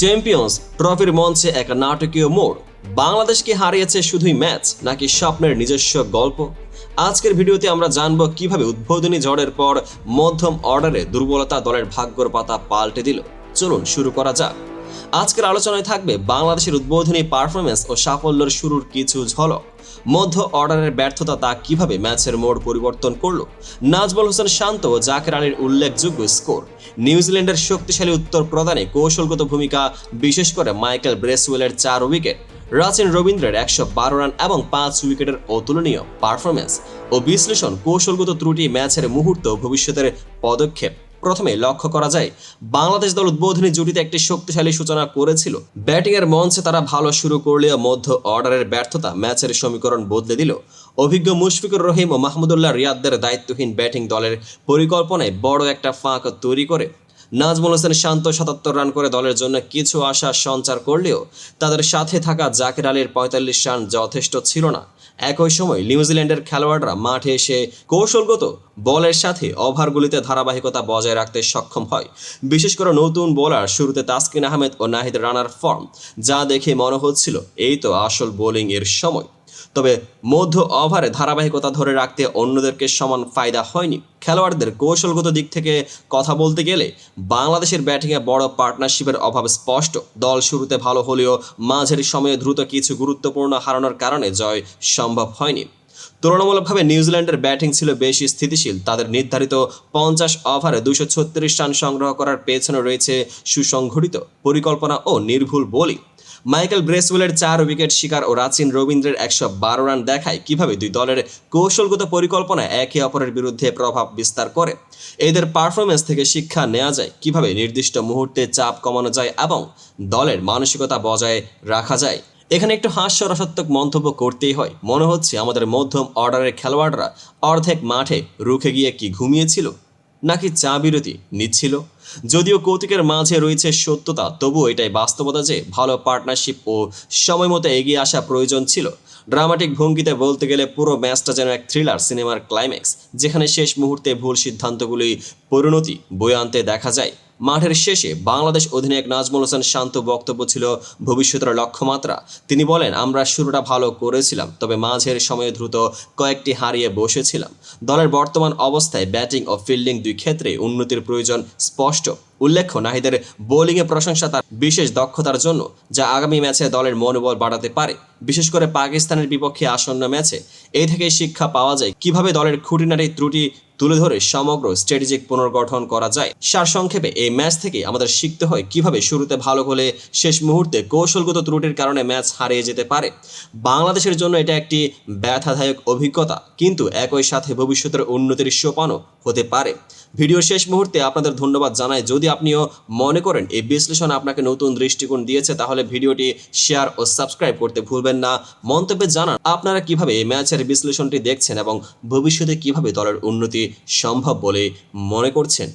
Champions ট্রফির মঞ্চে এক নাটকীয় মোড়। বাংলাদেশকে হারিয়েছে শুধুই ম্যাচ, নাকি স্বপ্নের নিজস্ব গল্প? আজকের ভিডিওতে আমরা জানব কীভাবে উদ্বোধনী ঝড়ের পর মধ্যম অর্ডারে দুর্বলতা দলের ভাগ্যর পাতা পাল্টে দিল। চলুন শুরু করা যাক। আজকের আলোচনায় থাকবে বাংলাদেশের উদ্বোধনী পারফরমেন্স ও সাফল্যের শুরুর কিছু ঝলক। মধ্য অর্ডারের ব্যর্থতা তা কীভাবে ম্যাচের মোড় পরিবর্তন করল? নাজমুল হোসেন শান্ত ও জাকের আলীর উল্লেখযোগ্য স্কোর। নিউজিল্যান্ডের শক্তিশালী উত্তর প্রদানে কৌশলগত ভূমিকা, বিশেষ করে মাইকেল ব্রেসওয়েলের চার উইকেট, রাচিন রবীন্দ্রের একশো বারো রান এবং পাঁচ উইকেটের অতুলনীয় পারফরমেন্স ও বিশ্লেষণ কৌশলগত ত্রুটি ম্যাচের মুহূর্ত ভবিষ্যতের পদক্ষেপ। প্রথমে লক্ষ্য করা যায়, বাংলাদেশ দল উদ্বোধনী জুটিতে একটি শক্তিশালী সূচনা করেছিল। ব্যাটিং এর মঞ্চে তারা ভালো শুরু করলেও মধ্য অর্ডারের ব্যর্থতা ম্যাচের সমীকরণ বদলে দিল। অভিজ্ঞ মুশফিকুর রহিম ও মাহমুদুল্লাহ রিয়াদদের দায়িত্বহীন ব্যাটিং দলের পরিকল্পনায় বড় একটা ফাঁক তৈরি করে। নাজমুল হোসেন শান্ত সাতাত্তর রান করে দলের জন্য কিছু আশা সঞ্চার করলেও তাদের সাথে থাকা জাকির আলীর পঁয়তাল্লিশ রান যথেষ্ট ছিল না। একই সময় নিউজিল্যান্ডের খেলোয়াড়রা মাঠে এসে কৌশলগত বলের সাথে ওভারগুলিতে ধারাবাহিকতা বজায় রাখতে সক্ষম হয়। বিশেষ করে নতুন বোলার শুরুতে তাসকিন আহমেদ ও নাহিদ রানার ফর্ম, যা দেখে মনে হচ্ছিল এই তো আসল বোলিং এর সময়। তবে মধ্য ওভারে ধারাবাহিকতা ধরে রাখতে অন্যদেরকে সমান ফায়দা হয়নি। খেলোয়াড়দের কৌশলগত দিক থেকে কথা বলতে গেলে বাংলাদেশের ব্যাটিংয়ে বড় পার্টনারশিপের অভাব স্পষ্ট। দল শুরুতে ভালো হলেও মাঝের সময়ে দ্রুত কিছু গুরুত্বপূর্ণ হারানোর কারণে জয় সম্ভব হয়নি। তুলনামূলকভাবে নিউজিল্যান্ডের ব্যাটিং ছিল বেশি স্থিতিশীল। তাদের নির্ধারিত পঞ্চাশ ওভারে দুশো রান সংগ্রহ করার পেছনে রয়েছে সুসংঘটিত পরিকল্পনা ও নির্ভুল বোলিং। মাইকেল ব্রেসওয়েলের চার উইকেট শিকার ও রাচিন রবীন্দ্রের একশো বারো রান দেখায় কীভাবে দুই দলের কৌশলগত পরিকল্পনা একে অপরের বিরুদ্ধে প্রভাব বিস্তার করে। এদের পারফরমেন্স থেকে শিক্ষা নেওয়া যায়, কীভাবে নির্দিষ্ট মুহূর্তে চাপ কমানো যায় এবং দলের মানসিকতা বজায় রাখা যায়। এখানে একটু হাস্যরসাত্মক মন্তব্য করতেই হয়। মনে হচ্ছে আমাদের মধ্যম অর্ডারের খেলোয়াড়রা অর্ধেক মাঠে রুখে গিয়ে কি ঘুমিয়েছিল? নাকি চা বিরতি নিচ্ছিল? যদিও কৌতুকের মাঝে রয়েছে সত্যতা, তবুও এটাই বাস্তবতা যে ভালো পার্টনারশিপ ও সময় মতো এগিয়ে আসা প্রয়োজন ছিল। ড্রামাটিক ভঙ্গিতে বলতে গেলে পুরো ম্যাচটা যেন এক থ্রিলার সিনেমার ক্লাইম্যাক্স যেখানে শেষ মুহূর্তে ভুল সিদ্ধান্তগুলি পরিণতি বয়ে আনতে দেখা যায়। মাঠের শেষে বাংলাদেশ অধিনায়ক নাজমুল হোসেন শান্ত বক্তব্য ছিল ভবিষ্যতের লক্ষ্যমাত্রা। তিনি বলেন, আমরা শুরুটা ভালো করেছিলাম, তবে মাঝের সময়ে দ্রুত কয়েকটি হারিয়ে বসেছিলাম। দলের বর্তমান অবস্থায় ব্যাটিং ও ফিল্ডিং দুই ক্ষেত্রে উন্নতির প্রয়োজন স্পষ্ট। উল্লেখ্য, নাহিদের বোলিংয়ে প্রশংসা তার বিশেষ দক্ষতার জন্য, যা আগামী ম্যাচে দলের মনোবল বাড়াতে পারে। বিশেষ করে পাকিস্তানের বিপক্ষে আসন্ন ম্যাচে এই থেকে শিক্ষা পাওয়া যায় কীভাবে দলের খুঁটিনাটি ত্রুটি তুলে ধরে সমগ্র স্ট্র্যাটেজিক পুনর্গঠন করা যায়। সারসংক্ষেপে, এই ম্যাচ থেকে আমাদের শিখতে হয় কীভাবে শুরুতে ভালো হলে শেষ মুহূর্তে কৌশলগত ত্রুটির কারণে ম্যাচ হারিয়ে যেতে পারে। বাংলাদেশের জন্য এটা একটি ব্যথাদায়ক অভিজ্ঞতা, কিন্তু একই সাথে ভবিষ্যতের উন্নতির সোপানও হতে পারে। ভিডিও শেষ মুহূর্তে আপনাদের ধন্যবাদ জানাই। যদি আপনিও মনে করেন এই বিশ্লেষণ আপনাকে নতুন দৃষ্টিকোণ দিয়েছে, তাহলে ভিডিওটি শেয়ার ও সাবস্ক্রাইব করতে ভুলবেন না। মন্তব্যে জানান, আপনারা কীভাবে এই ম্যাচের বিশ্লেষণটি দেখছেন এবং ভবিষ্যতে কীভাবে দলের উন্নতি সম্ভব বলে মনে করছেন।